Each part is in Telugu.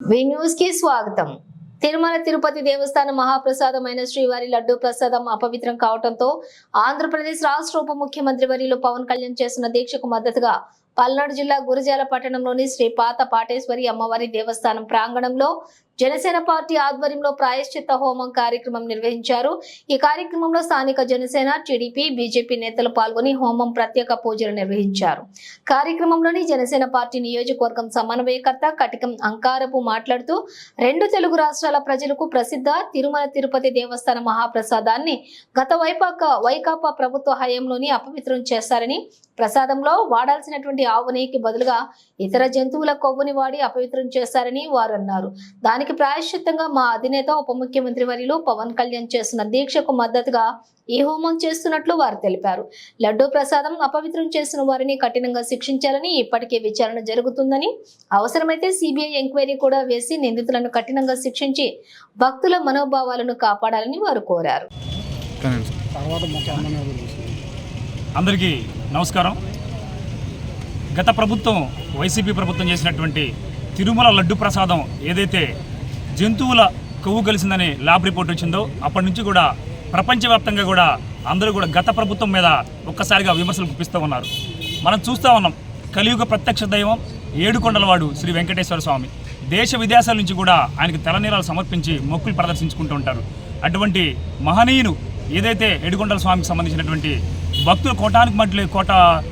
వి న్యూస్కి స్వాగతం. తిరుమల తిరుపతి దేవస్థానం మహాప్రసాదమైన శ్రీవారి లడ్డూ ప్రసాదం అపవిత్రం కావడంతో ఆంధ్రప్రదేశ్ రాష్ట్ర ఉప ముఖ్యమంత్రి వర్యులు పవన్ కళ్యాణ్ చేస్తున్న దీక్షకు మద్దతుగా పల్నాడు జిల్లా గురజాల పట్టణంలోని శ్రీ పాత పాటేశ్వరి అమ్మవారి దేవస్థానం ప్రాంగణంలో జనసేన పార్టీ ఆధ్వర్యంలో ప్రాయశ్చిత్త హోమం కార్యక్రమం నిర్వహించారు. ఈ కార్యక్రమంలో స్థానిక జనసేన టీడీపీ బీజేపీ నేతలు పాల్గొని హోమం ప్రత్యేక పూజలు నిర్వహించారు. కార్యక్రమంలోని జనసేన పార్టీ నియోజకవర్గం సమన్వయకర్త కటికం అంకారపు మాట్లాడుతూ రెండు తెలుగు రాష్ట్రాల ప్రజలకు ప్రసిద్ధ తిరుమల తిరుపతి దేవస్థాన మహాప్రసాదాన్ని గత వైపాక వైకాపా ప్రభుత్వ హయాంలోని అపవిత్రం చేశారని ప్రసాదంలో వాడాల్సినటువంటి ఆవు నెయ్యికి బదులుగా ఇతర జంతువుల కొవ్వుని వాడి అపవిత్రం చేశారని వారు అన్నారు. దానికి ప్రాయశ్చిత్తంగా మా అధినేత ఉప ముఖ్యమంత్రి వర్యులు పవన్ కళ్యాణ్ చేస్తున్న దీక్షకు మద్దతుగా ఈ హోమం చేస్తున్నట్లు వారు తెలిపారు. లడ్డూ ప్రసాదం అపవిత్రం చేసిన వారిని కఠినంగా శిక్షించాలని ఇప్పటికే విచారణ జరుగుతుందని అవసరమైతే సిబిఐ ఎంక్వైరీ కూడా వేసి నిందితులను కఠినంగా శిక్షించి భక్తుల మనోభావాలను కాపాడాలని వారు కోరారు. అందరికీ నమస్కారం. గత ప్రభుత్వం వైసీపీ ప్రభుత్వం చేసినటువంటి తిరుమల లడ్డు ప్రసాదం ఏదైతే జంతువుల కొవ్వు కలిసిందని ల్యాబ్ రిపోర్ట్ వచ్చిందో అప్పటి నుంచి కూడా ప్రపంచవ్యాప్తంగా కూడా అందరూ కూడా గత ప్రభుత్వం మీద ఒక్కసారిగా విమర్శలు గుప్పిస్తూ ఉన్నారు. మనం చూస్తూ ఉన్నాం కలియుగ ప్రత్యక్ష దైవం ఏడుకొండలవాడు శ్రీ వెంకటేశ్వర స్వామి. దేశ విదేశాల నుంచి కూడా ఆయనకు తెలనీరాలు సమర్పించి మొక్కులు ప్రదర్శించుకుంటూ ఉంటారు. అటువంటి మహనీయులు ఏదైతే ఏడుకొండల స్వామికి సంబంధించినటువంటి భక్తులు కోటానికి మట్లు కోట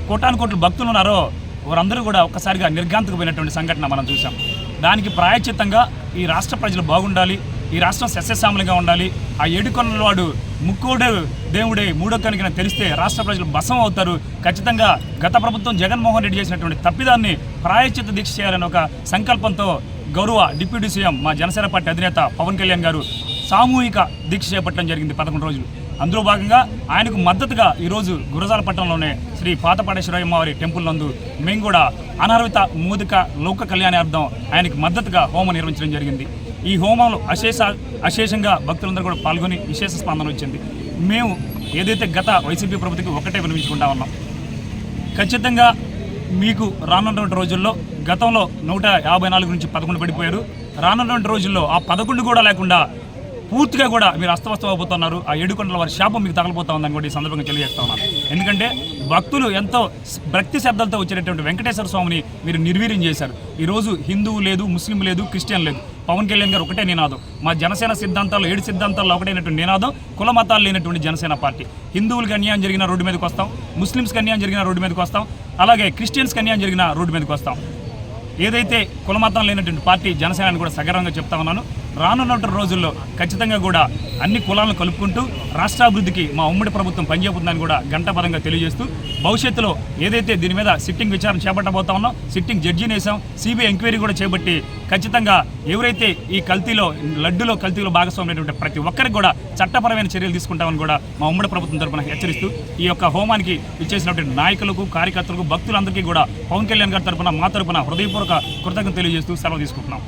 కోటాను కోట్లు భక్తులు ఉన్నారో వారందరూ కూడా ఒక్కసారిగా నిర్గాంతకు పోయినటువంటి సంఘటన మనం చూసాం దానికి ప్రాయచిత్తంగా ఈ రాష్ట్ర ప్రజలు బాగుండాలి ఈ రాష్ట్రం సస్యశ్యామలంగా ఉండాలి ఆ ఏడుకొండల వాడు ముక్కోడే దేవుడే మూడో కనుక తెలిస్తే రాష్ట్ర ప్రజలు బసం అవుతారు. ఖచ్చితంగా గత ప్రభుత్వం జగన్మోహన్ రెడ్డి చేసినటువంటి తప్పిదాన్ని ప్రాయచిత్త దీక్ష చేయాలని ఒక సంకల్పంతో గౌరవ డిప్యూటీ సీఎం మా జనసేన పార్టీ అధినేత పవన్ కళ్యాణ్ గారు సామూహిక దీక్ష చేపట్టడం జరిగింది పదకొండు రోజులు. అందులో భాగంగా ఆయనకు మద్దతుగా ఈరోజు గురజాల పట్టణంలోనే శ్రీ పాతపాటేశ్వర అమ్మవారి టెంపుల్ నందు మేము కూడా అనర్విత మోదిక లోక కళ్యాణార్థం ఆయనకు మద్దతుగా హోమం నిర్వహించడం జరిగింది. ఈ హోమంలో అశేష అశేషంగా భక్తులందరూ కూడా పాల్గొని విశేష స్పందన వచ్చింది. మేము ఏదైతే గత వైసీపీ ప్రభుత్వకి ఒకటే వినిపించుకుంటా ఉన్నాం. ఖచ్చితంగా మీకు రానున్నటువంటి రోజుల్లో గతంలో నూట యాభై నాలుగు నుంచి పదకొండు పడిపోయారు. రానున్నటువంటి రోజుల్లో ఆ పదకొండు కూడా లేకుండా పూర్తిగా కూడా మీరు అస్తవస్తం అయిపోతున్నారు. ఆ ఏడుకొండల వారి శాపం మీకు తగలబోతా ఉందని కూడా ఈ సందర్భంగా తెలియజేస్తా ఉన్నాను. ఎందుకంటే భక్తులు ఎంతో భక్తి శ్రద్ధలతో వచ్చినటువంటి వెంకటేశ్వర స్వామిని మీరు నిర్వీర్యం చేశారు. ఈరోజు హిందువు లేదు ముస్లిం లేదు క్రిస్టియన్ లేదు. పవన్ కళ్యాణ్ గారు ఒకటే నినాదం. మా జనసేన సిద్ధాంతాలు ఏడు సిద్ధాంతాల్లో ఒకటైనటువంటి నినాదం కుల మతాలు లేనటువంటి జనసేన పార్టీ. హిందువులకు అన్యాయం జరిగిన రోడ్డు మీదకి వస్తాం ముస్లిమ్స్కి అన్యాయం జరిగిన రోడ్డు మీదకి వస్తాం అలాగే క్రిస్టియన్స్కి అన్యాయం జరిగిన రోడ్డు మీదకి వస్తాం. ఏదైతే కులమతం లేనటువంటి పార్టీ జనసేన కూడా సగర్వంగా చెప్తా ఉన్నాను. రానున్న రోజుల్లో ఖచ్చితంగా కూడా అన్ని కులాలను కలుపుకుంటూ రాష్ట్రాభివృద్ధికి మా ఉమ్మడి ప్రభుత్వం పనిచేస్తుందని కూడా గంటపరంగా తెలియజేస్తూ భవిష్యత్తులో ఏదైతే దీని మీద సిట్టింగ్ విచారణ చేపట్టబోతా ఉన్నాం సిట్టింగ్ జడ్జిని వేసాం సిబిఐ ఎంక్వైరీ కూడా చేపట్టి ఖచ్చితంగా ఎవరైతే ఈ కల్తీలో లడ్డులో కల్తీలో భాగస్వామైనటువంటి ప్రతి ఒక్కరికి కూడా చట్టపరమైన చర్యలు తీసుకుంటామని కూడా మా ఉమ్మడి ప్రభుత్వం తరపున హెచ్చరిస్తూ ఈ యొక్క హోమానికి ఇచ్చేసినటువంటి నాయకులకు కార్యకర్తలకు భక్తులందరికీ కూడా పవన్ కళ్యాణ్ గారి తరఫున మా తరపున హృదయపూర్వక కృతజ్ఞత తెలియజేస్తూ సెలవు తీసుకుంటున్నాం.